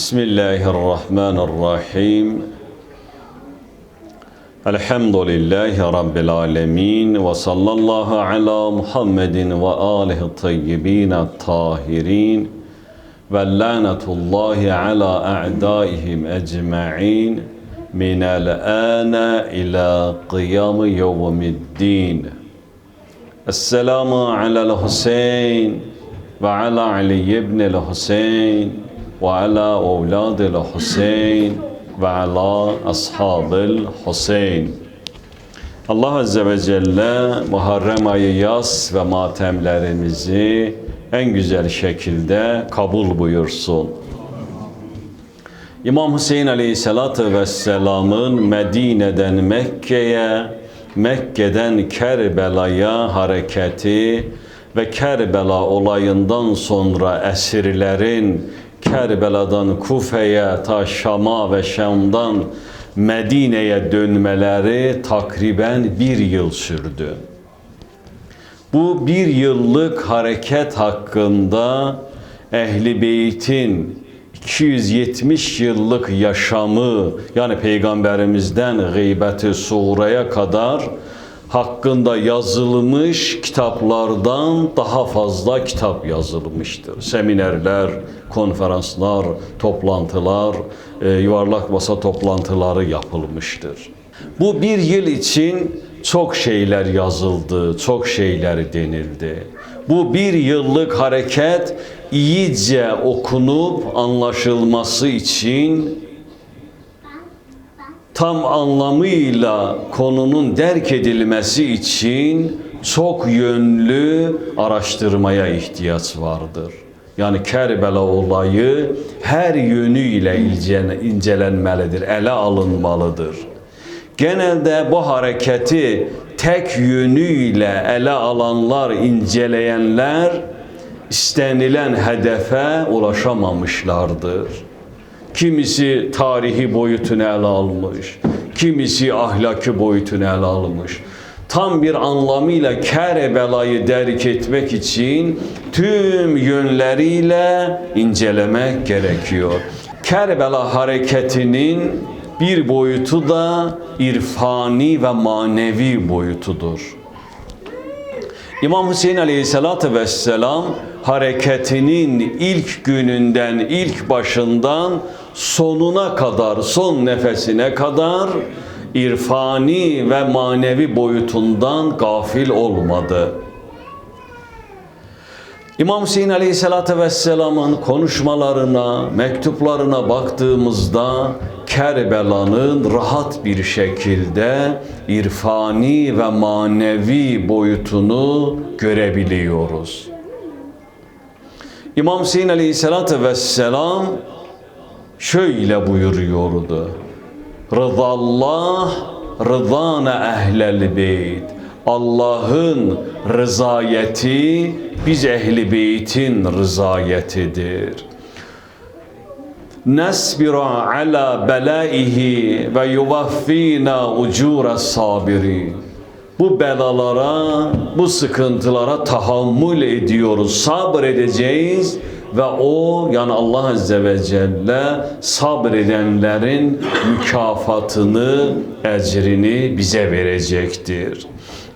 بسم الله الرحمن الرحيم. الحمد لله رب العالمين وصلى الله على محمد وآله الطيبين الطاهرين واللعنة الله على أعدائهم أجمعين. من الآن إلى قيام يوم الدين. السلام على الحسين وعلى علي بن الحسين. وعلى أولاد الحسين وعلى أصحاب الحسين Allah Azze ve Celle Muharrem ayı yaz ve matemlerimizi en güzel şekilde kabul buyursun. İmam Hüseyin Aleyhisselatü Vesselam'ın Medine'den Mekke'ye, Mekke'den Kerbela'ya hareketi ve Kerbela olayından sonra esirlerin Kerbela'dan Kufe'ye, ta Şam'a ve Şam'dan Medine'ye dönmeleri takriben bir yıl sürdü. Bu bir yıllık hareket hakkında Ehli Beyt'in 270 yıllık yaşamı yani peygamberimizden gıybeti suğraya kadar hakkında yazılmış kitaplardan daha fazla kitap yazılmıştır. Seminerler, konferanslar, toplantılar, e, yuvarlak masa toplantıları yapılmıştır. Bu bir yıl için çok şeyler yazıldı, çok şeyler denildi. Bu bir yıllık hareket iyice okunup anlaşılması için tam anlamıyla konunun derk edilmesi için çok yönlü araştırmaya ihtiyaç vardır. Yani Kerbela olayı her yönüyle incelenmelidir, ele alınmalıdır. Genelde bu hareketi tek yönüyle ele alanlar, inceleyenler istenilen hedefe ulaşamamışlardır. Kimisi tarihi boyutunu ele almış, kimisi ahlaki boyutunu ele almış. Tam bir anlamıyla Kerbela'yı derk etmek için tüm yönleriyle incelemek gerekiyor. Kerbela hareketinin bir boyutu da irfani ve manevi boyutudur. İmam Hüseyin Aleyhisselatü Vesselam hareketinin ilk gününden, ilk başından sonuna kadar, son nefesine kadar irfani ve manevi boyutundan gafil olmadı. İmam Hüseyin Aleyhisselatü Vesselam'ın konuşmalarına, mektuplarına baktığımızda Kerbela'nın rahat bir şekilde irfani ve manevi boyutunu görebiliyoruz. İmam Hüseyin Aleyhisselatü Vesselam şöyle buyuruyordu. Rızallah rızana ehlel beyt. Allah'ın rızayeti biz ehli beytin rızayetidir. Nesbira ala belaihi ve yuvaffina ucura sabirin. Bu belalara, bu sıkıntılara tahammül ediyoruz, sabredeceğiz ve o yani Allah Azze ve Celle sabredenlerin mükafatını, ecrini bize verecektir.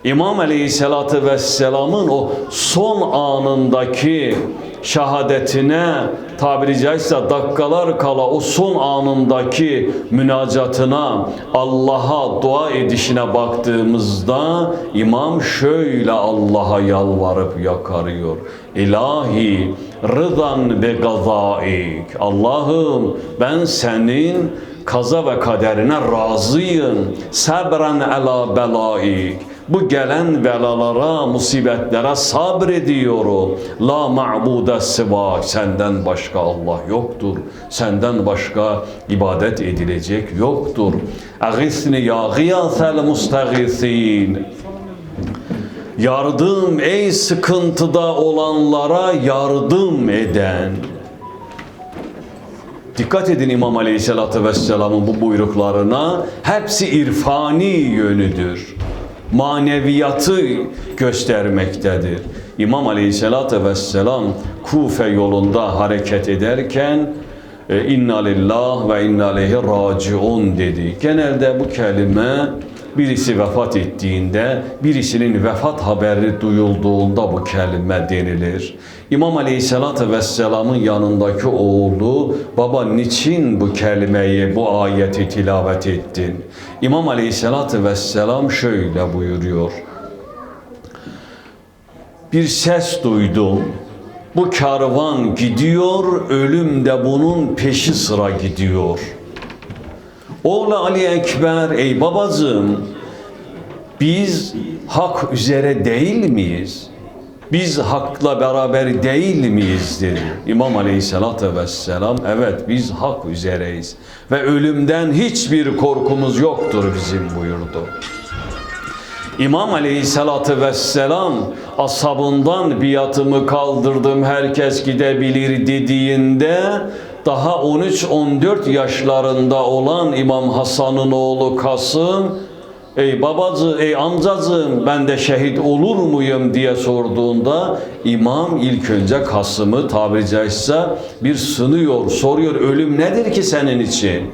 İmam Aleyhisselatü Vesselam'ın o son anındaki şehadetine tabiri caizse dakikalar kala o son anındaki münacatına Allah'a dua edişine baktığımızda imam şöyle Allah'a yalvarıp yakarıyor. İlahi rıdan ve gazaik. Allah'ım ben senin kaza ve kaderine razıyım. Sabran ala belaik. Bu gelen belalara, musibetlere sabrediyorum. La ma'bude siva. Senden başka Allah yoktur. Senden başka ibadet edilecek yoktur. Agisni ya gıyasel mustagisin. Yardım ey sıkıntıda olanlara yardım eden. Dikkat edin İmam Aleyhisselatü Vesselam'ın bu buyruklarına. Hepsi irfani yönüdür. Maneviyatı göstermektedir. İmam Aleyhisselatü Vesselam Kufe yolunda hareket ederken e, inna lillah ve inna ileyhi raciun dedi. Genelde bu kelime birisi vefat ettiğinde, birisinin vefat haberi duyulduğunda bu kelime denilir. İmam Aleyhisselatü Vesselam'ın yanındaki oğlu, baba niçin bu kelimeyi, bu ayeti tilavet ettin? İmam Aleyhisselatü Vesselam şöyle buyuruyor. Bir ses duydum. Bu karvan gidiyor, ölüm de bunun peşi sıra gidiyor. Oğlu Ali Ekber, ey babacığım, biz hak üzere değil miyiz? Biz hakla beraber değil miyiz dedi. İmam Aleyhisselatü Vesselam, evet biz hak üzereyiz. Ve ölümden hiçbir korkumuz yoktur bizim buyurdu. İmam Aleyhisselatü Vesselam ashabından biatımı kaldırdım herkes gidebilir dediğinde daha 13-14 yaşlarında olan İmam Hasan'ın oğlu Kasım Ey babacı, ey amcacığım ben de şehit olur muyum diye sorduğunda imam ilk önce Kasım'ı tabiri caizse bir sınıyor, soruyor ölüm nedir ki senin için?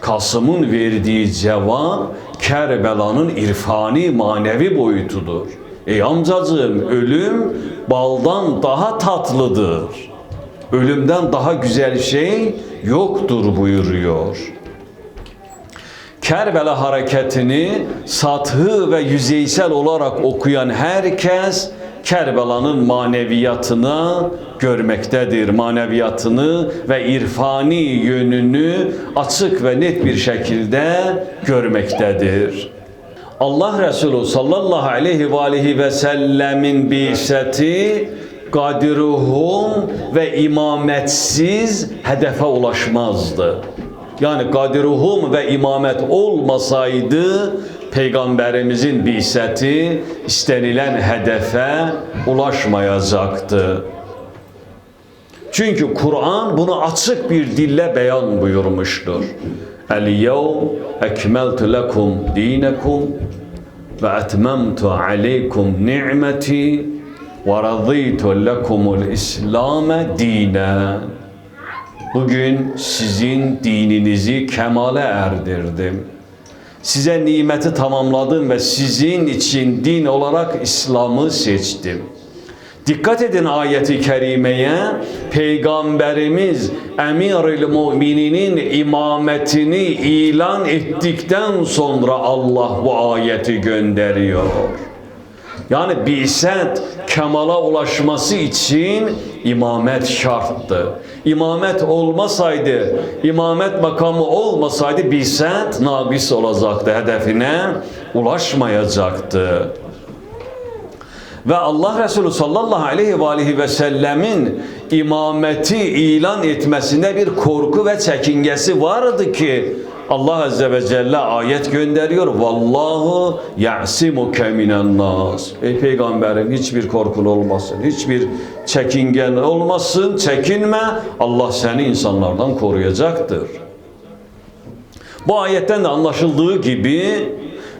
Kasım'ın verdiği cevap Kerbela'nın irfani manevi boyutudur. Ey amcacığım ölüm baldan daha tatlıdır. Ölümden daha güzel şey yoktur buyuruyor. Kerbela hareketini sathı ve yüzeysel olarak okuyan herkes Kerbela'nın maneviyatına görmektedir. Maneviyatını ve irfani yönünü açık ve net bir şekilde görmektedir. Allah Resulü sallallahu aleyhi ve aleyhi ve sellemin biseti kadiruhum ve imametsiz hedefe ulaşmazdı. Yani kadiruhum ve imamet olmasaydı peygamberimizin biseti istenilen hedefe ulaşmayacaktı. Çünkü Kur'an bunu açık bir dille beyan buyurmuştur. El yevm ekmeltu lekum dinekum ve etmemtu aleykum ni'meti ve raditu lekumul islame dinen. Bugün sizin dininizi kemale erdirdim. Size nimeti tamamladım ve sizin için din olarak İslam'ı seçtim. Dikkat edin ayeti kerimeye. Peygamberimiz Emirül Mu'mininin imametini ilan ettikten sonra Allah bu ayeti gönderiyor. Yani biset kemala ulaşması için imamet şarttı. İmamet olmasaydı, imamet makamı olmasaydı biset nagis olacaktı, hedefine ulaşmayacaktı. Ve Allah Resulü sallallahu aleyhi ve aleyhi ve sellemin imameti ilan etmesinde bir korku ve çekingesi vardı ki Allah Azze ve Celle ayet gönderiyor. Vallahu ya'simuke minen nas. Ey peygamberim hiçbir korkun olmasın. Hiçbir çekingen olmasın. Çekinme. Allah seni insanlardan koruyacaktır. Bu ayetten de anlaşıldığı gibi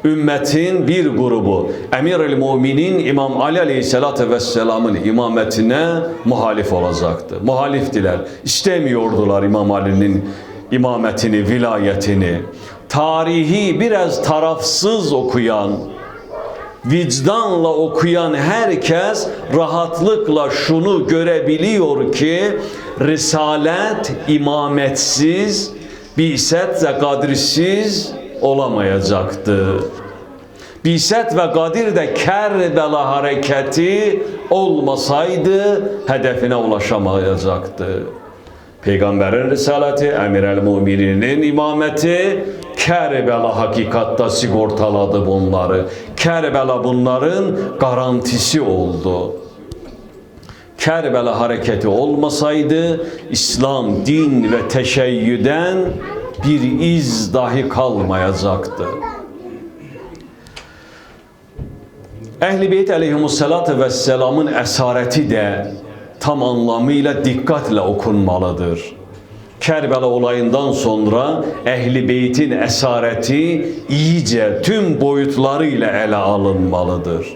ümmetin bir grubu Emir-i Muminin İmam Ali Aleyhisselatü Vesselam'ın imametine muhalif olacaktı. Muhaliftiler. İstemiyordular İmam Ali'nin imametini, vilayetini. Tarihi biraz tarafsız okuyan, vicdanla okuyan herkes rahatlıkla şunu görebiliyor ki Risalet imametsiz, biset ve kadrisiz olamayacaktı. Biset ve Kadir de Kerbela hareketi olmasaydı hedefine ulaşamayacaktı. Peygamberin risaleti, emir el mumininin imameti Kerbela hakikatta sigortaladı bunları. Kerbela bunların garantisi oldu. Kerbela hareketi olmasaydı İslam din ve teşeyyüden bir iz dahi kalmayacaktı. Ehl-i Beyt aleyhimussalatu vesselamın esareti de tam anlamıyla dikkatle okunmalıdır. Kerbela olayından sonra Ehli Beyt'in esareti iyice tüm boyutlarıyla ele alınmalıdır.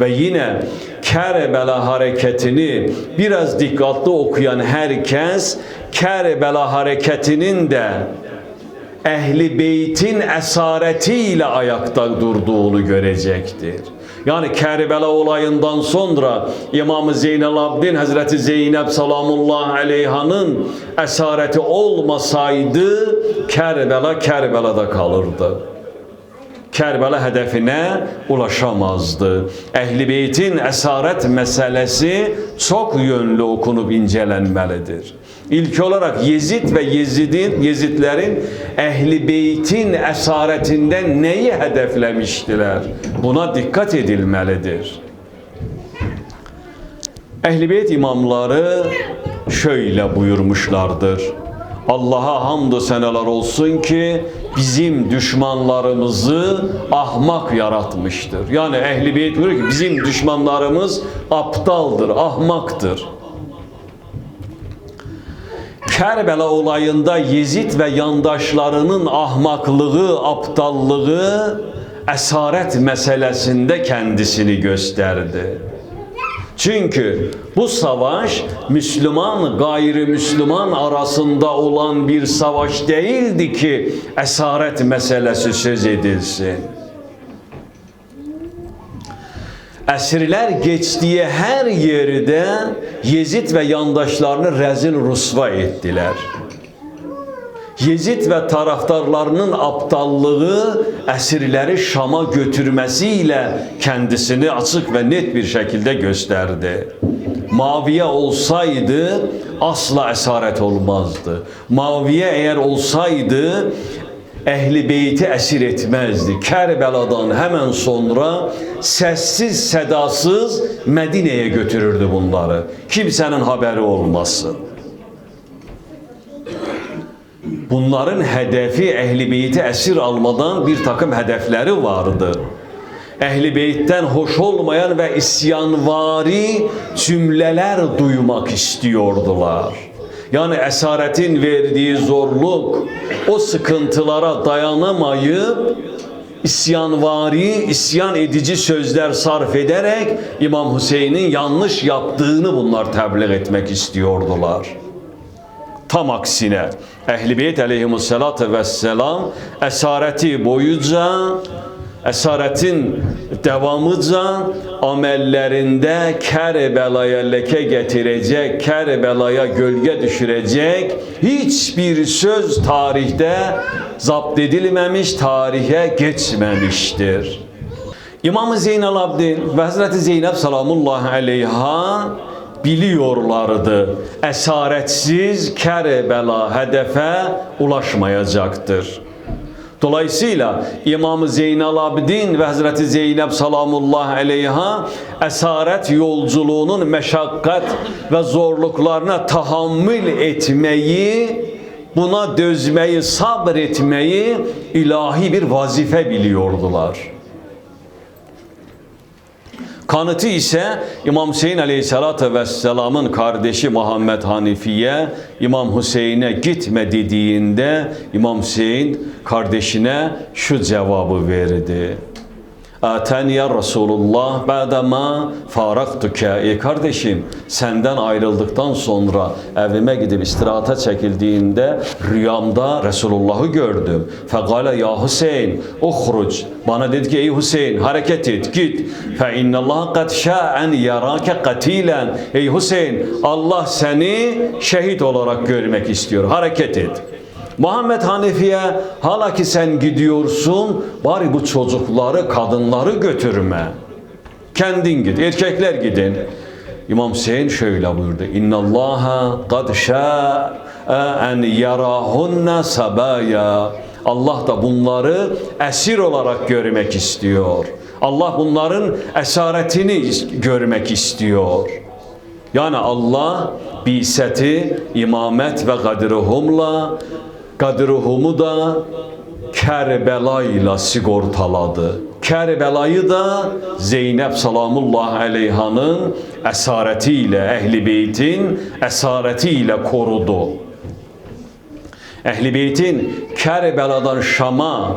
Ve yine Kerbela hareketini biraz dikkatli okuyan herkes Kerbela hareketinin de ehli beytin esaretiyle ayakta durduğunu görecektir. Yani Kerbela olayından sonra İmam Zeynel Abidin Hazreti Zeynep salamullah aleyhanın esareti olmasaydı Kerbela Kerbela'da kalırdı. Kerbela hedefine ulaşamazdı. Ehli beytin esaret meselesi çok yönlü okunup incelenmelidir. İlk olarak Yezid ve Yezid'in Yezidlerin ehli beytin esaretinden neyi hedeflemiştiler? Buna dikkat edilmelidir. Ehli beyt imamları şöyle buyurmuşlardır. Allah'a hamdü seneler olsun ki bizim düşmanlarımızı ahmak yaratmıştır. Yani ehli beyt diyor ki bizim düşmanlarımız aptaldır, ahmaktır. Kerbela olayında Yezid ve yandaşlarının ahmaklığı, aptallığı esaret meselesinde kendisini gösterdi. Çünkü bu savaş Müslüman gayrimüsliman arasında olan bir savaş değildi ki esaret meselesi söz edilsin. Esirler geçtiği her yerde Yezid ve yandaşlarını rezil rusva ettiler. Yezid ve taraftarlarının aptallığı esirleri Şam'a götürmesiyle kendisini açık ve net bir şekilde gösterdi. Maviye olsaydı asla esaret olmazdı. Maviye eğer olsaydı ehli beyti esir etmezdi. Kerbela'dan hemen sonra sessiz sedasız Medine'ye götürürdü bunları. Kimsenin haberi olmasın. Bunların hedefi ehli beyti esir almadan bir takım hedefleri vardı. Ehli beytten hoş olmayan ve isyanvari cümleler duymak istiyordular. Yani esaretin verdiği zorluk, o sıkıntılara dayanamayıp isyanvari, isyan edici sözler sarf ederek İmam Hüseyin'in yanlış yaptığını bunlar tebliğ etmek istiyordular. Tam aksine Ehl-i Beyt aleyhimussalatu vesselam esareti boyunca esaretin devamıca amellerinde Kerbela'ya leke getirecek, Kerbela'ya gölge düşürecek hiçbir söz tarihte zapt edilmemiş, tarihe geçmemiştir. İmam Zeynel Abdin ve Hazreti Zeynep salamullahi aleyha biliyorlardı. Esaretsiz Kerbela hedefe ulaşmayacaktır. Dolayısıyla İmam Zeynel Abidin ve Hazreti Zeynep salamullah aleyha esaret yolculuğunun meşakkat ve zorluklarına tahammül etmeyi, buna dözmeyi, sabretmeyi ilahi bir vazife biliyordular. Kanıtı ise İmam Hüseyin Aleyhisselatü Vesselam'ın kardeşi Muhammed Hanifiye İmam Hüseyin'e gitme dediğinde İmam Hüseyin kardeşine şu cevabı verdi. Ateni ya Resulullah ba'dama faraktuke. Ey kardeşim senden ayrıldıktan sonra evime gidip istirahata çekildiğinde rüyamda Resulullah'ı gördüm. Fekale ya Hüseyin uhruc. Bana dedi ki ey Hüseyin hareket et git. Fe innallah kad şa'en yarake katilen. Ey Hüseyin Allah seni şehit olarak görmek istiyor. Hareket et. Muhammed Hanefi'ye hala ki sen gidiyorsun bari bu çocukları kadınları götürme. Kendin git erkekler gidin. İmam Hüseyin şöyle buyurdu. İnna Allaha kad şa'a en yarahunna sabaya. Allah da bunları esir olarak görmek istiyor. Allah bunların esaretini görmek istiyor. Yani Allah biseti, imamet ve gadruhumla Kadruhumu da Kerbela ile sigortaladı. Kerbela'yı da Zeynep salamullah aleyhanın esaretiyle, ehli beytin esaretiyle korudu. Ehli beytin Kerbela'dan Şam'a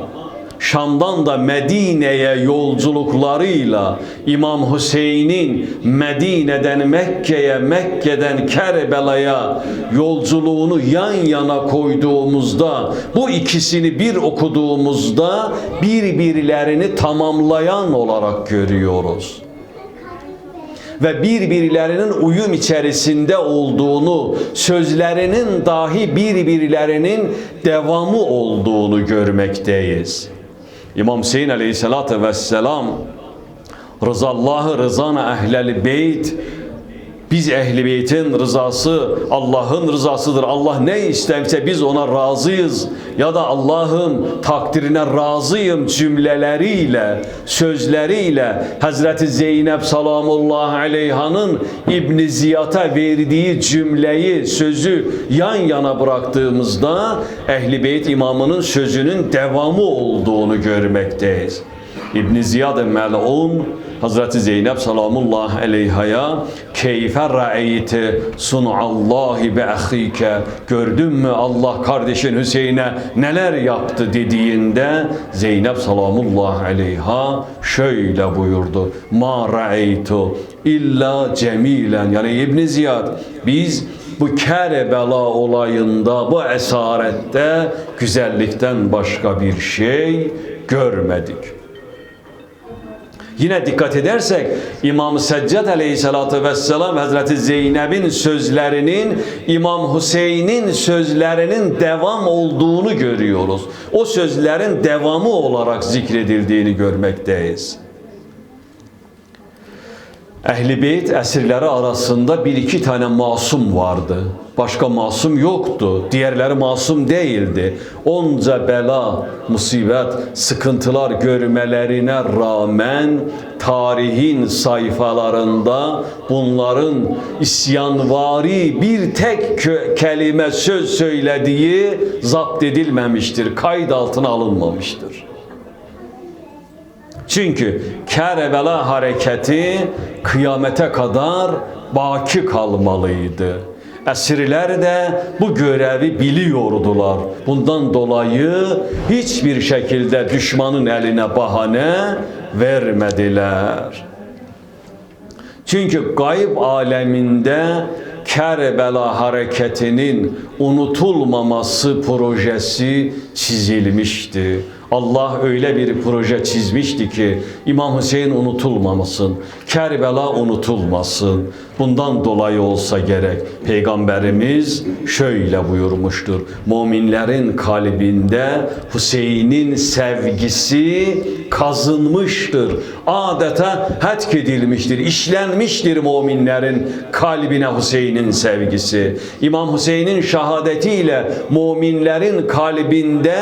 Şam'dan da Medine'ye yolculuklarıyla İmam Hüseyin'in Medine'den Mekke'ye, Mekke'den Kerbela'ya yolculuğunu yan yana koyduğumuzda bu ikisini bir okuduğumuzda birbirlerini tamamlayan olarak görüyoruz ve birbirlerinin uyum içerisinde olduğunu, sözlerinin dahi birbirlerinin devamı olduğunu görmekteyiz. İmam Hüseyin Aleyhisselatü Vesselam Rızallahu rızana ehlel beyt biz ehli beytin rızası Allah'ın rızasıdır. Allah ne isterse biz ona razıyız. Ya da Allah'ım takdirine razıyım cümleleriyle, sözleriyle Hazreti Zeynep salamullahi aleyhanın İbn Ziyad'a verdiği cümleyi, sözü yan yana bıraktığımızda ehli beyt imamının sözünün devamı olduğunu görmekteyiz. İbn Ziyad mel'un Hazreti Zeynep salamullahi aleyhaya keyfe ra'eyti sunallahi be ahike gördün mü Allah kardeşin Hüseyin'e neler yaptı? dediğinde Zeynep salamullahi aleyha şöyle buyurdu. Ma ra'eytu illa cemilen. Yani İbn Ziyad biz bu Kerbela olayında bu esarette güzellikten başka bir şey görmedik. Yine dikkat edersek İmam Seccad aleyhissalatü vesselam Hazreti Zeynep'in sözlerinin İmam Hüseyin'in sözlerinin devam olduğunu görüyoruz. O sözlerin devamı olarak zikredildiğini görmekteyiz. Ehli Beyt esirleri arasında bir iki tane masum vardı. Başka masum yoktu. Diğerleri masum değildi. Onca bela, musibet, sıkıntılar görmelerine rağmen tarihin sayfalarında bunların isyanvari bir tek kelime söz söylediği zapt edilmemiştir. Kayıt altına alınmamıştır. Çünkü Kerbela hareketi kıyamete kadar baki kalmalıydı. Esirler de bu görevi biliyordular. Bundan dolayı hiçbir şekilde düşmanın eline bahane vermediler. Çünkü gayb aleminde Kerbela hareketinin unutulmaması projesi çizilmişti. Allah öyle bir proje çizmişti ki İmam Hüseyin unutulmamasın, Kerbela unutulmasın. Bundan dolayı olsa gerek Peygamberimiz şöyle buyurmuştur. Müminlerin kalbinde Hüseyin'in sevgisi kazınmıştır. Adeta hedkedilmiştir, işlenmiştir müminlerin kalbine Hüseyin'in sevgisi. İmam Hüseyin'in şehadetiyle müminlerin kalbinde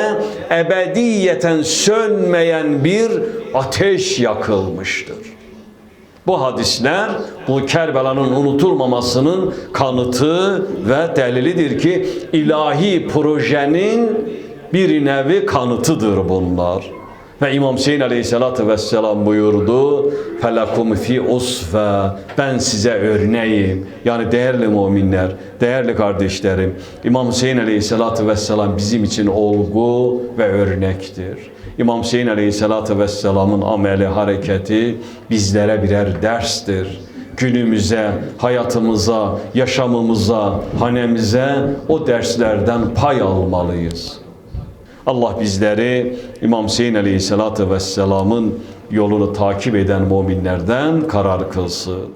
ebediyeten sönmeyen bir ateş yakılmıştır. Bu hadisler bu Kerbela'nın unutulmamasının kanıtı ve delilidir ki ilahi projenin bir nevi kanıtıdır bunlar. Ve İmam Hüseyin Aleyhisselatü Vesselam buyurdu Felakum fi usfe Ben size örneğim. Yani değerli müminler Değerli kardeşlerim İmam Hüseyin Aleyhisselatü Vesselam bizim için olgu ve örnektir. İmam Hüseyin Aleyhisselatü Vesselam'ın ameli hareketi bizlere birer derstir. Günümüze, hayatımıza, yaşamımıza, hanemize o derslerden pay almalıyız. Allah bizleri İmam Hüseyin Aleyhisselatü Vesselam'ın yolunu takip eden müminlerden karar kılsın.